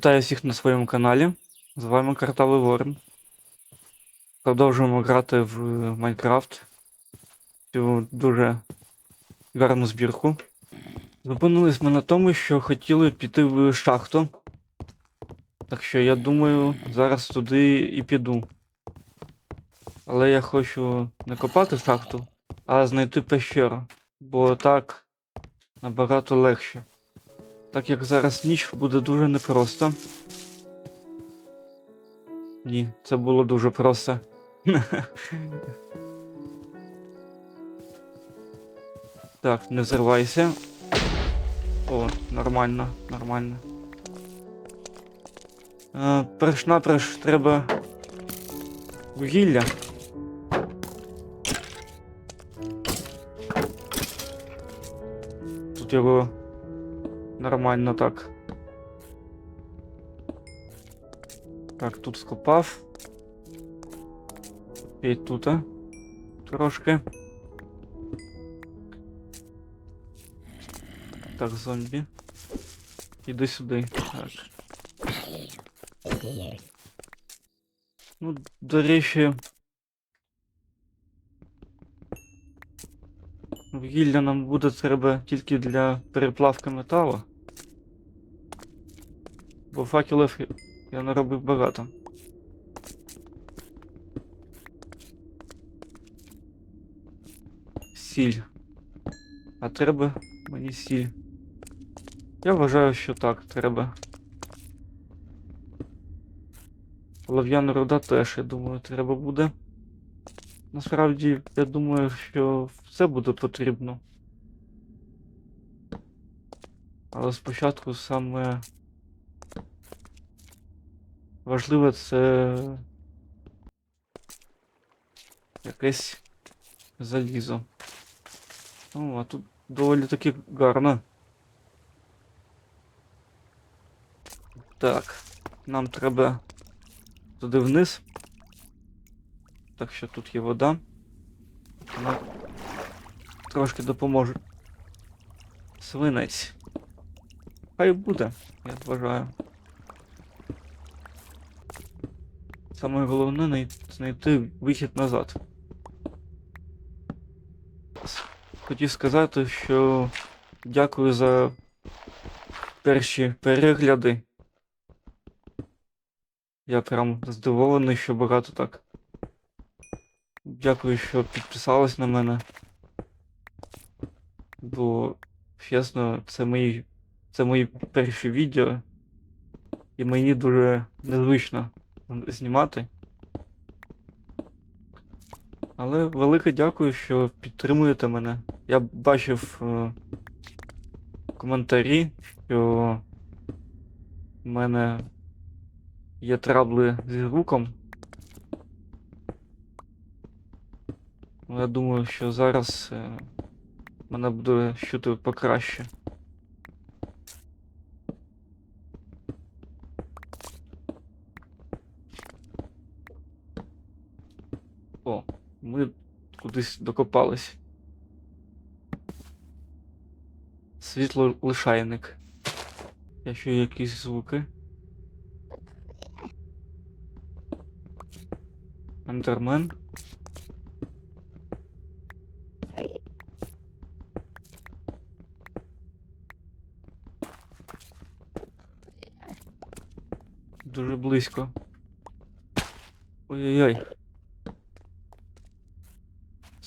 Вітаю всіх на своєму каналі. З вами Картавий Ворон. Продовжуємо грати в Майнкрафт. Цю дуже гарну збірку. Зупинились ми на тому, що хотіли піти в шахту. Так що я думаю, зараз туди і піду. Але я хочу не копати шахту, а знайти пещеру. Бо так набагато легше. Так як зараз ніч буде дуже непросто. Ні, це було дуже просто. Так, не зривайся. О, нормально, нормально. Е, перш-наперш треба вугілля. Тут його Нормально так. Так, тут скопав. І тут а, трошки. Так, зомбі. Іди сюди. Так. Ну, до речі. Вугілля нам буде треба тільки для переплавки металу. Бо факелів я наробив багато. Сіль. А треба мені сіль. Я вважаю, що так, треба. Олов'яна руда теж, я думаю, треба буде. Насправді, я думаю, що все буде потрібно. Але спочатку саме важливе це якесь залізо. О, а тут доволі таки гарно. Так, нам треба туди вниз. Так що тут є вода. Вона трошки допоможе. Свинець. Хай буде, я вважаю. Саме головне знайти вихід назад. Хотів сказати, що дякую за перші перегляди. Я прям здивований, що багато так. Дякую, що підписались на мене. Бо, чесно, це мої, це мої перші відео. І мені дуже незвично знімати. Але велике дякую, що підтримуєте мене. Я бачив е, коментарі, що в мене є трабли зі звуком. Ну, Я думаю, що зараз е, мене буде чути покраще. О, ми кудись докопались. Світло лишайник. Я ще якісь звуки. Ендермен. Дуже близько. Ой-ой-ой.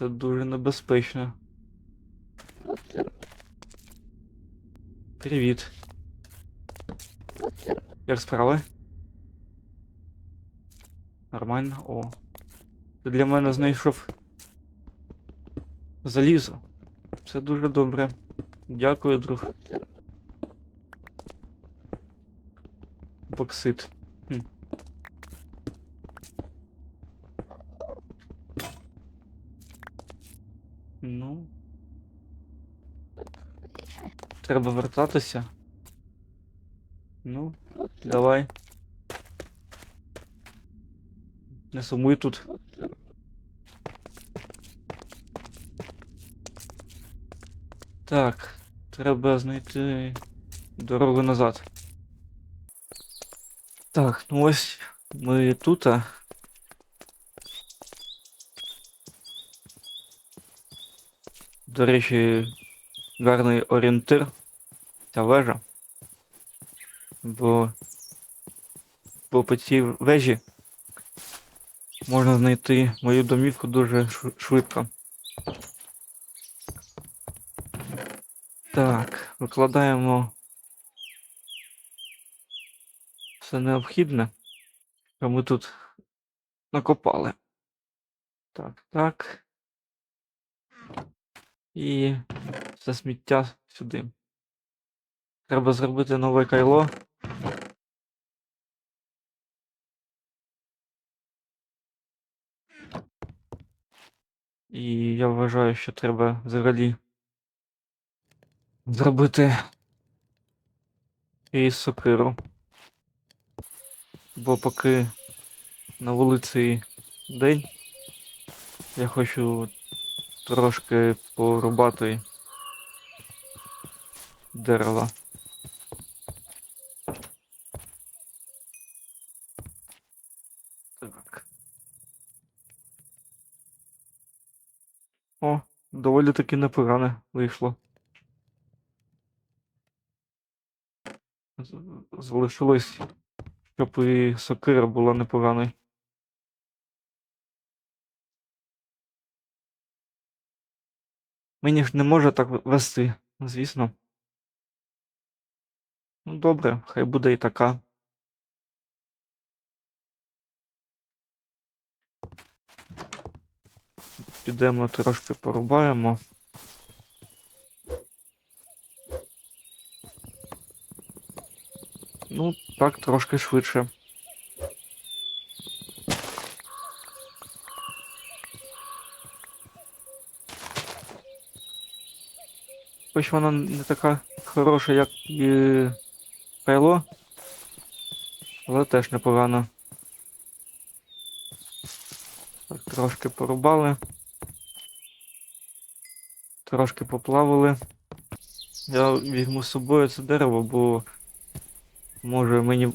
Це дуже небезпечно. Привіт. Як справи? Нормально? О. Ти для мене знайшов залізо. Це дуже добре. Дякую, друг. Боксит. Хм. Ну. Треба вертатися. Ну, давай. Не сумуй тут. Так, треба знайти дорогу назад. Так, ну ось ми тут. а. До речі, гарний орієнтир. Ця вежа. Бо, бо по цій вежі можна знайти мою домівку дуже швидко. Так, викладаємо все необхідне, що ми тут накопали. Так, так. І все сміття сюди. Треба зробити нове кайло. І я вважаю, що треба взагалі зробити і сокиру. Бо поки на вулиці день, я хочу трошки порубати дерева. О, доволі таки непогане вийшло. Залишилось, щоб і сокира була непоганою. Мені ж не може так вести, звісно. Ну, добре, хай буде і така. Підемо трошки порубаємо. Ну, так, трошки швидше. Хоч вона не така хороша, як і Кайло, але теж непогано. Так, трошки порубали. Трошки поплавали. Я візьму з собою це дерево, бо може мені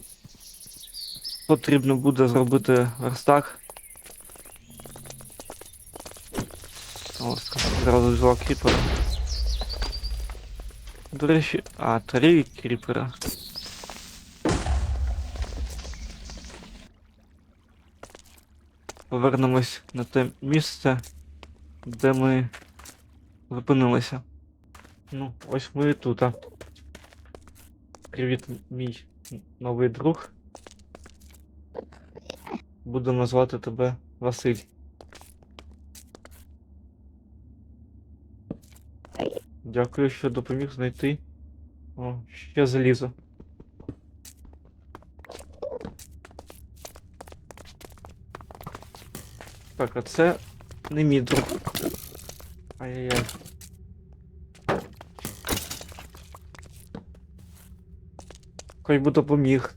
потрібно буде зробити верстак. Ось, зразу взяла кріпера. До речі, а, три кріпера. Повернемось на те місце, де ми зупинилися. Ну, ось ми і тут. а. Привіт, мій новий друг. Буду назвати тебе Василь. Дякую, що допоміг знайти. О, ще залізо. Так, а це не мій друг. Ай-яй-яй. Хоч би допоміг.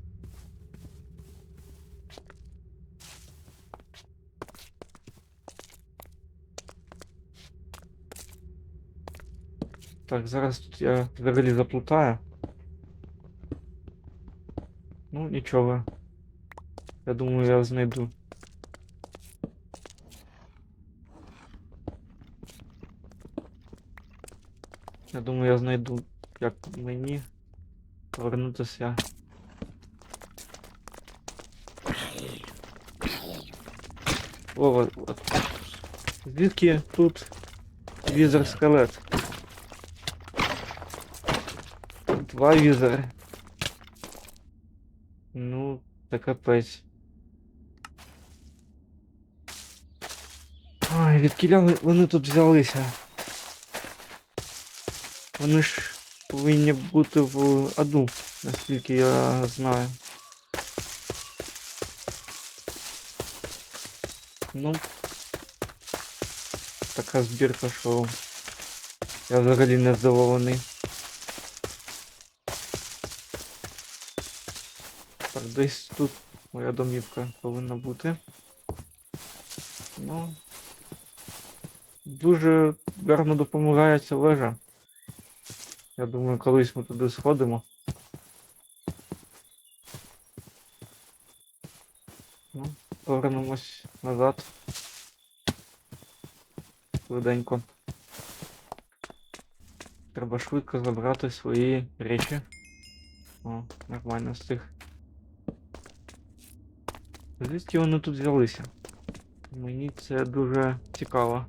Так, зараз тут я взагалі заплутаю. Ну, нічого. Я думаю, я знайду. Я думаю, я знайду, як мені повернутися. О, от, от. Звідки тут візер скелет? Два візери. Ну, це капець. Ой, відкіля ви- вони тут взялися? Вони ж повинні бути в аду, наскільки я знаю. Ну, така збірка, що я взагалі не здивований. Так, десь тут моя домівка повинна бути. Ну. Дуже гарно допомагає ця вежа. Я думаю, колись ми туди сходимо. Ну, повернемось назад. Швиденько. Треба швидко забрати свої речі. О, нормально стих. Звідки вони тут взялися? Мені це дуже цікаво.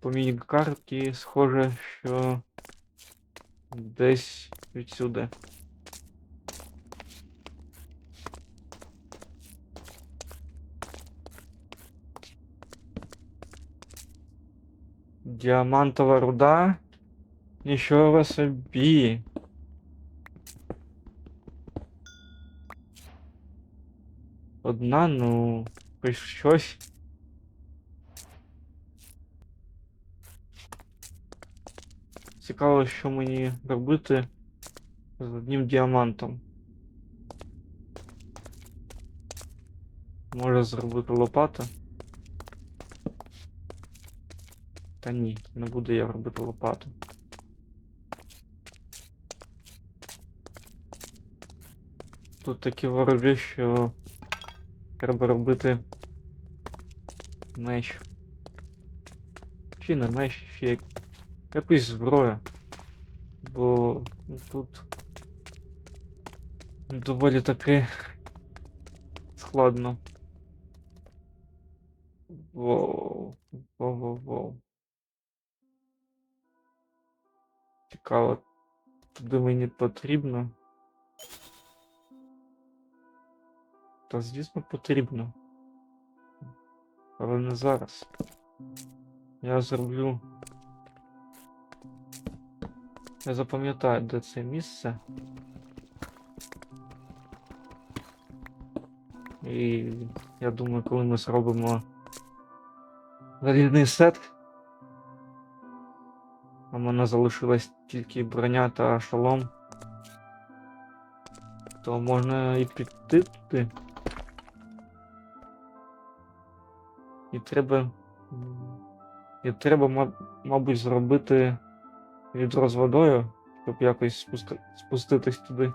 По міні-карті схоже, що десь відсюди. Діамантова руда. Нічого собі. Одна, ну, щось. Цікаво, що мені робити з одним діамантом. Може зробити лопату. Та ні, не буду я робити лопату. Тут такі вороги, що треба робити меч. Чи не меч, ще як... якусь зброю. Бо тут доволі таки складно. Воу, воу, воу. Цікаво, куди мені потрібно. Та звісно потрібно. Але не зараз. Я зроблю. Я запам'ятаю, де це місце. І я думаю, коли ми зробимо залізний сет. А в мене залишилась тільки броня та шолом. То можна і піти туди. І треба. І треба, ма- мабуть, зробити відро з водою, щоб якось спусти... спуститись туди.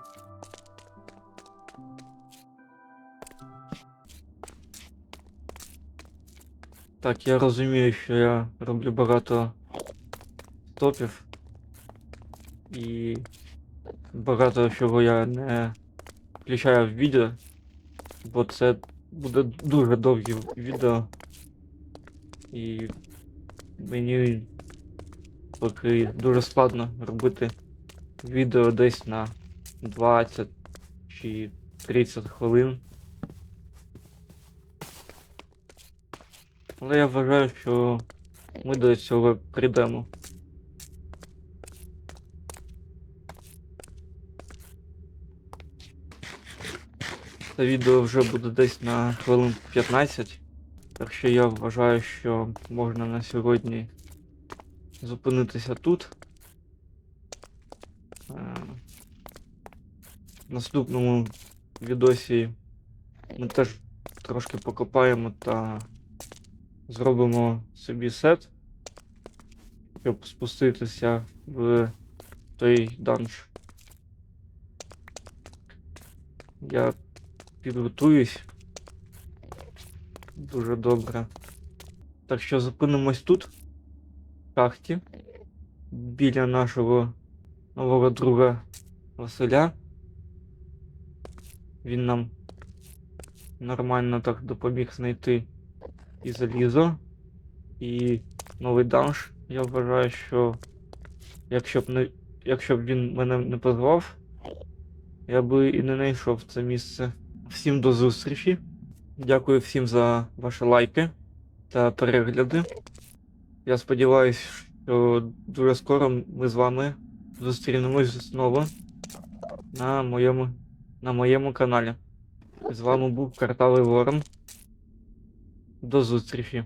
Так, я розумію, що я роблю багато стопів. І багато чого я не включаю в відео, бо це буде дуже довге відео. І мені поки дуже складно робити відео десь на 20 чи 30 хвилин. Але я вважаю, що ми до цього прийдемо. Це відео вже буде десь на хвилин 15. Так що я вважаю, що можна на сьогодні зупинитися тут. Е, В наступному відосі ми теж трошки покопаємо та зробимо собі сет, щоб спуститися в той данж. Я підготуюсь дуже добре. Так що зупинимось тут, шахті, біля нашого нового друга Василя. Він нам нормально так допоміг знайти і залізо, і новий данж. Я вважаю, що якщо б не якщо б він мене не позвав, я би і не знайшов це місце. Всім до зустрічі. Дякую всім за ваші лайки та перегляди. Я сподіваюся, що дуже скоро ми з вами зустрінемось знову на моєму, на моєму каналі. З вами був Картавий Ворон. До зустрічі.